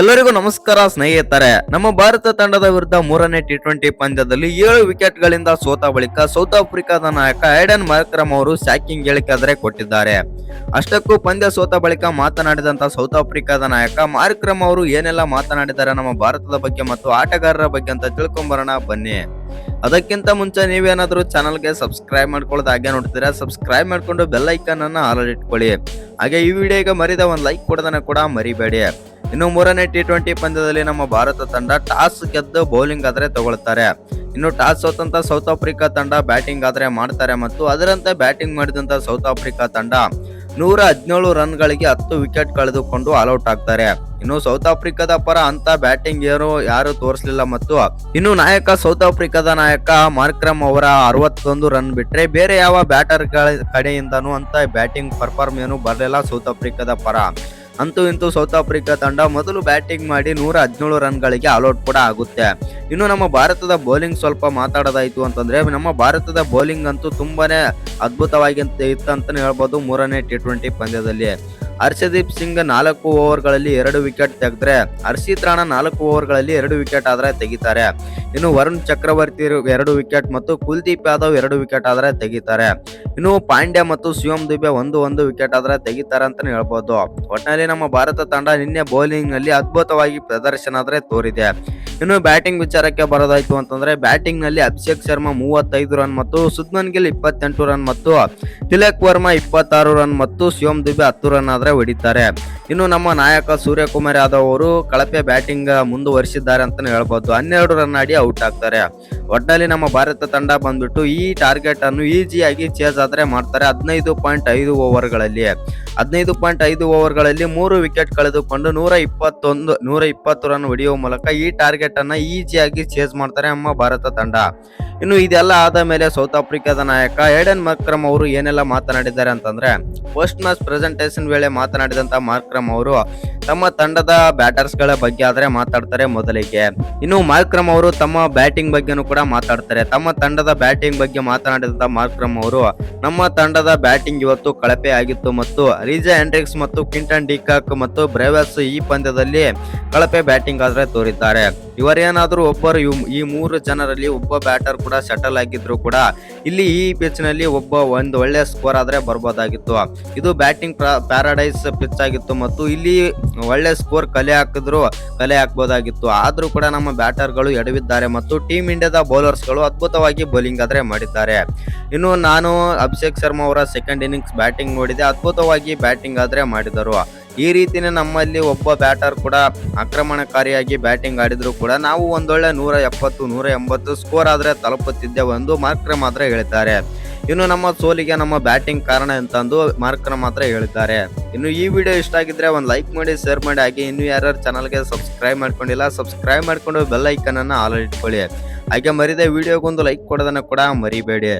ಎಲ್ಲರಿಗೂ ನಮಸ್ಕಾರ, ಸ್ನೇಹಿತರೆ. ನಮ್ಮ ಭಾರತ ತಂಡದ ವಿರುದ್ಧ ಮೂರನೇ ಟಿ ಟ್ವೆಂಟಿ ಪಂದ್ಯದಲ್ಲಿ ಏಳು ವಿಕೆಟ್ ಗಳಿಂದ ಸೋತ ಬಳಿಕ ಸೌತ್ ಆಫ್ರಿಕಾದ ನಾಯಕ ಐಡನ್ ಮಾರ್ಕ್ರಮ್ ಅವರು ಶಾಕಿಂಗ್ ಹೇಳಿಕೆ ಕೊಟ್ಟಿದ್ದಾರೆ. ಅಷ್ಟಕ್ಕೂ ಪಂದ್ಯ ಸೋತ ಬಳಿಕ ಮಾತನಾಡಿದಂತ ಸೌತ್ ಆಫ್ರಿಕಾದ ನಾಯಕ ಮಾರ್ಕ್ರಮ್ ಅವರು ಏನೆಲ್ಲ ಮಾತನಾಡಿದ್ದಾರೆ ನಮ್ಮ ಭಾರತದ ಬಗ್ಗೆ ಮತ್ತು ಆಟಗಾರರ ಬಗ್ಗೆ ಅಂತ ತಿಳ್ಕೊಂಬರೋಣ, ಬನ್ನಿ. ಅದಕ್ಕಿಂತ ಮುಂಚೆ ನೀವೇನಾದರೂ ಚಾನಲ್ಗೆ ಸಬ್ಸ್ಕ್ರೈಬ್ ಮಾಡ್ಕೊಳ್ಳೋದು ಹಾಗೆ ನೋಡ್ತೀರಾ ಸಬ್ಸ್ಕ್ರೈಬ್ ಮಾಡ್ಕೊಂಡು ಬೆಲ್ ಐಕನ್ ಅನ್ನು ಆಲ್ರೆಡಿ ಇಟ್ಕೊಳ್ಳಿ. ಹಾಗೆ ಈ ವಿಡಿಯೋಗೆ ಮರಿದ ಒಂದು ಲೈಕ್ ಕೊಡೋದನ್ನ ಕೂಡ ಮರಿಬೇಡಿ. ಇನ್ನು ಮೂರನೇ ಟಿ ಟ್ವೆಂಟಿ ಪಂದ್ಯದಲ್ಲಿ ನಮ್ಮ ಭಾರತ ತಂಡ ಟಾಸ್ ಗೆದ್ದು ಬೌಲಿಂಗ್ ಆದರೆ ತಗೊಳ್ತಾರೆ. ಇನ್ನು ಟಾಸ್ ಸೋತಂತ ಸೌತ್ ಆಫ್ರಿಕಾ ತಂಡ ಬ್ಯಾಟಿಂಗ್ ಆದರೆ ಮಾಡ್ತಾರೆ ಮತ್ತು ಅದರಂತೆ ಬ್ಯಾಟಿಂಗ್ ಮಾಡಿದಂತ ಸೌತ್ ಆಫ್ರಿಕಾ ತಂಡ ನೂರ ಹದಿನೇಳು ರನ್ಗಳಿಗೆ ಹತ್ತು ವಿಕೆಟ್ ಕಳೆದುಕೊಂಡು ಆಲ್ಔಟ್ ಆಗ್ತಾರೆ. ಇನ್ನು ಸೌತ್ ಆಫ್ರಿಕಾದ ಪರ ಅಂತ ಬ್ಯಾಟಿಂಗ್ ಏನು ಯಾರು ತೋರಿಸಲಿಲ್ಲ ಮತ್ತು ಇನ್ನು ನಾಯಕ ಸೌತ್ ಆಫ್ರಿಕಾದ ನಾಯಕ ಮಾರ್ಕ್ರಮ್ ಅವರ ಅರವತ್ತೊಂದು ರನ್ ಬಿಟ್ರೆ ಬೇರೆ ಯಾವ ಬ್ಯಾಟರ್ ಕಡೆಯಿಂದನೂ ಅಂತ ಬ್ಯಾಟಿಂಗ್ ಪರ್ಫಾರ್ಮ್ ಏನು ಬರಲಿಲ್ಲ ಸೌತ್ ಆಫ್ರಿಕಾದ ಪರ. ಅಂತೂ ಇಂತೂ ಸೌತ್ ಆಫ್ರಿಕಾ ತಂಡ ಮೊದಲು ಬ್ಯಾಟಿಂಗ್ ಮಾಡಿ ನೂರ ಹದಿನೇಳು ರನ್ಗಳಿಗೆ ಆಲ್ಔಟ್ ಕೂಡ ಆಗುತ್ತೆ. ಇನ್ನು ನಮ್ಮ ಭಾರತದ ಬೌಲಿಂಗ್ ಸ್ವಲ್ಪ ಮಾತಾಡೋದಾಯಿತು ಅಂತಂದ್ರೆ, ನಮ್ಮ ಭಾರತದ ಬೌಲಿಂಗ್ ಅಂತೂ ತುಂಬಾನೇ ಅದ್ಭುತವಾಗಿ ಇತ್ತು ಅಂತಾನೆ ಹೇಳ್ಬೋದು ಮೂರನೇ ಟಿ ಟ್ವೆಂಟಿ ಪಂದ್ಯದಲ್ಲಿ. ಹರ್ಷದೀಪ್ ಸಿಂಗ್ ನಾಲ್ಕು ಓವರ್ಗಳಲ್ಲಿ ಎರಡು ವಿಕೆಟ್ ತೆಗೆದ್ರೆ, ಹರ್ಷಿತ್ ರಾಣಾ ನಾಲ್ಕು ಓವರ್ಗಳಲ್ಲಿ ಎರಡು ವಿಕೆಟ್ ಆದ್ರೆ ತೆಗಿತಾರೆ. ಇನ್ನು ವರುಣ್ ಚಕ್ರವರ್ತಿ ಎರಡು ವಿಕೆಟ್ ಮತ್ತು ಕುಲ್ದೀಪ್ ಯಾದವ್ ಎರಡು ವಿಕೆಟ್ ಆದ್ರೆ ತೆಗಿತಾರೆ. ಇನ್ನು ಪಾಂಡ್ಯ ಮತ್ತು ಶಿವಂ ದುಬೆ ಒಂದು ಒಂದು ವಿಕೆಟ್ ಆದ್ರೆ ತೆಗಿತಾರೆ ಅಂತಾನೆ ಹೇಳ್ಬೋದು. ಒಟ್ಟಿನಲ್ಲಿ ನಮ್ಮ ಭಾರತ ತಂಡ ನಿನ್ನೆ ಬೌಲಿಂಗ್ನಲ್ಲಿ ಅದ್ಭುತವಾಗಿ ಪ್ರದರ್ಶನ ಆದ್ರೆ ತೋರಿದೆ. ಇನ್ನು ಬ್ಯಾಟಿಂಗ್ ವಿಚಾರಕ್ಕೆ ಬರೋದಾಯ್ತು ಅಂತಂದ್ರೆ ಬ್ಯಾಟಿಂಗ್ನಲ್ಲಿ ಅಭಿಷೇಕ್ ಶರ್ಮಾ ಮೂವತ್ತೈದು ರನ್ ಮತ್ತು ಸುದ್ಮನ್ ಗಿಲ್ ಇಪ್ಪತ್ತೆಂಟು ರನ್ ಮತ್ತು ತಿಲಕ್ ವರ್ಮಾ ಇಪ್ಪತ್ತಾರು ರನ್ ಮತ್ತು ಶಿವಮ್ ದುಬೆ ಹತ್ತು ರನ್ ಆದ್ರೆ ಹೊಡಿತಾರೆ. ಇನ್ನು ನಮ್ಮ ನಾಯಕ ಸೂರ್ಯಕುಮಾರ್ ಯಾದವ್ ಅವರು ಕಳಪೆ ಬ್ಯಾಟಿಂಗ್ ಮುಂದುವರಿಸಿದ್ದಾರೆ ಅಂತಾನೆ ಹೇಳ್ಬೋದು. ಹನ್ನೆರಡು ರನ್ ಆಡಿ ಔಟ್ ಆಗ್ತಾರೆ. ಒಟ್ಟಲ್ಲಿ ನಮ್ಮ ಭಾರತ ತಂಡ ಬಂದ್ಬಿಟ್ಟು ಈ ಟಾರ್ಗೆಟ್ ಅನ್ನು ಈಸಿಯಾಗಿ ಚೇಸ್ ಆದರೆ ಮಾಡ್ತಾರೆ ಹದಿನೈದು ಪಾಯಿಂಟ್ ಐದು ಓವರ್ಗಳಲ್ಲಿ. ಹದಿನೈದು ಪಾಯಿಂಟ್ ಐದು ಓವರ್ಗಳಲ್ಲಿ ಮೂರು ವಿಕೆಟ್ ಕಳೆದುಕೊಂಡು ನೂರ ಇಪ್ಪತ್ತೊಂದು, ನೂರ ಇಪ್ಪತ್ತು ರನ್ ಹೊಡೆಯುವ ಮೂಲಕ ಈ ಟಾರ್ಗೆಟ್ ಅನ್ನ ಈಸಿಯಾಗಿ ಚೇಸ್ ಮಾಡ್ತಾರೆ ನಮ್ಮ ಭಾರತ ತಂಡ. ಇನ್ನು ಇದೆಲ್ಲ ಆದ ಮೇಲೆ ಸೌತ್ ಆಫ್ರಿಕಾದ ನಾಯಕ ಏಡನ್ ಮಾರ್ಕ್ರಮ್ ಅವರು ಏನೆಲ್ಲ ಮಾತನಾಡಿದ್ದಾರೆ ಅಂತಂದ್ರೆ ಫಸ್ಟ್ ಮ್ಯಾಚ್ ಪ್ರೆಸೆಂಟೇಷನ್ ವೇಳೆ ಮಾತನಾಡಿದಂತ ಮಾರ್ಕ್ರಮ್ ಅವರು, ತಮ್ಮ ತಂಡದ ಬ್ಯಾಟರ್ಸ್ಗಳ ಬಗ್ಗೆ ಆದ್ರೆ ಮಾತಾಡ್ತಾರೆ ಮೊದಲಿಗೆ. ಇನ್ನು ಮಾರ್ಕ್ರಮ್ ಅವರು ತಮ್ಮ ಬ್ಯಾಟಿಂಗ್ ಬಗ್ಗೆನೂ ಕೂಡ ಮಾತಾಡ್ತಾರೆ. ತಮ್ಮ ತಂಡದ ಬ್ಯಾಟಿಂಗ್ ಬಗ್ಗೆ ಮಾತನಾಡಿದಂತ ಮಾರ್ಕ್ರಮ್ ಅವರು, ನಮ್ಮ ತಂಡದ ಬ್ಯಾಟಿಂಗ್ ಇವತ್ತು ಕಳಪೆ ಆಗಿತ್ತು ಮತ್ತು ರಿಜಾ ಹೆಂಡ್ರಿಕ್ಸ್ ಮತ್ತು ಕಿಂಟನ್ ಡಿಕಾಕ್ ಮತ್ತು ಬ್ರೇವಸ್ ಈ ಪಂದ್ಯದಲ್ಲಿ ಕಳಪೆ ಬ್ಯಾಟಿಂಗ್ ಆದ್ರೆ ತೋರಿದ್ದಾರೆ. ಇವರೇನಾದ್ರೂ ಒಬ್ಬರು ಈ ಮೂರು ಜನರಲ್ಲಿ ಒಬ್ಬ ಬ್ಯಾಟರ್ ಕೂಡ ಸೆಟಲ್ ಆಗಿದ್ರು ಕೂಡ ಇಲ್ಲಿ ಈ ಪಿಚ್ನಲ್ಲಿ ಒಬ್ಬ ಒಂದು ಒಳ್ಳೆ ಸ್ಕೋರ್ ಆದ್ರೆ ಬರ್ಬೋದಾಗಿತ್ತು. ಇದು ಬ್ಯಾಟಿಂಗ್ ಪ್ಯಾರಡೈಸ್ ಪಿಚ್ ಆಗಿತ್ತು ಮತ್ತು ಇಲ್ಲಿ ಒಳ್ಳೆ ಸ್ಕೋರ್ ಕಲೆ ಹಾಕಿದ್ರು, ಕಲೆ ಹಾಕ್ಬೋದಾಗಿತ್ತು. ಆದ್ರೂ ಕೂಡ ನಮ್ಮ ಬ್ಯಾಟರ್ಗಳು ಎಡವಿದ್ದಾರೆ ಮತ್ತು ಟೀಮ್ ಇಂಡಿಯಾದ ಬೌಲರ್ಸ್ಗಳು ಅದ್ಭುತವಾಗಿ ಬೌಲಿಂಗ್ ಆದ್ರೆ ಮಾಡಿದ್ದಾರೆ. ಇನ್ನು ನಾನು ಅಭಿಷೇಕ್ ಶರ್ಮಾ ಅವರ ಸೆಕೆಂಡ್ ಇನ್ನಿಂಗ್ಸ್ ಬ್ಯಾಟಿಂಗ್ ನೋಡಿದೆ. ಅದ್ಭುತವಾಗಿ ಬ್ಯಾಟಿಂಗ್ ಆದ್ರೆ ಮಾಡಿದರು. ಈ ರೀತಿನೇ ನಮ್ಮಲ್ಲಿ ಒಬ್ಬ ಬ್ಯಾಟರ್ ಕೂಡ ಆಕ್ರಮಣಕಾರಿಯಾಗಿ ಬ್ಯಾಟಿಂಗ್ ಆಡಿದ್ರು ಕೂಡ ನಾವು ಒಂದೊಳ್ಳೆ ನೂರ ಎಪ್ಪತ್ತು, ನೂರ ಎಂಬತ್ತು ಸ್ಕೋರ್ ಆದರೆ ತಲುಪುತ್ತಿದ್ದೇವೆ ಎಂದು ಮಾರ್ಕ್ರೆ ಮಾತ್ರ ಹೇಳಿದ್ದಾರೆ ಇನ್ನು ನಮ್ಮ ಸೋಲಿಗೆ ನಮ್ಮ ಬ್ಯಾಟಿಂಗ್ ಕಾರಣ ಅಂತಂದು ಮಾರ್ಕ್ರೆ ಮಾತ್ರ ಹೇಳಿದ್ದಾರೆ ಇನ್ನು ಈ ವಿಡಿಯೋ ಇಷ್ಟ ಆಗಿದ್ರೆ ಒಂದು ಲೈಕ್ ಮಾಡಿ, ಶೇರ್ ಮಾಡಿ, ಹಾಗೆ ಇನ್ನು ಯಾರ್ಯಾರು ಚಾನಲ್ಗೆ ಸಬ್ಸ್ಕ್ರೈಬ್ ಮಾಡ್ಕೊಂಡಿಲ್ಲ, ಸಬ್ಸ್ಕ್ರೈಬ್ ಮಾಡ್ಕೊಂಡು ಬೆಲ್ ಐಕನನ್ನು ಆಲ್ ಇಟ್ಕೊಳ್ಳಿ. ಹಾಗೆ ಮರಿದೆ ವಿಡಿಯೋಗೊಂದು ಲೈಕ್ ಕೊಡೋದನ್ನು ಕೂಡ ಮರಿಬೇಡಿ.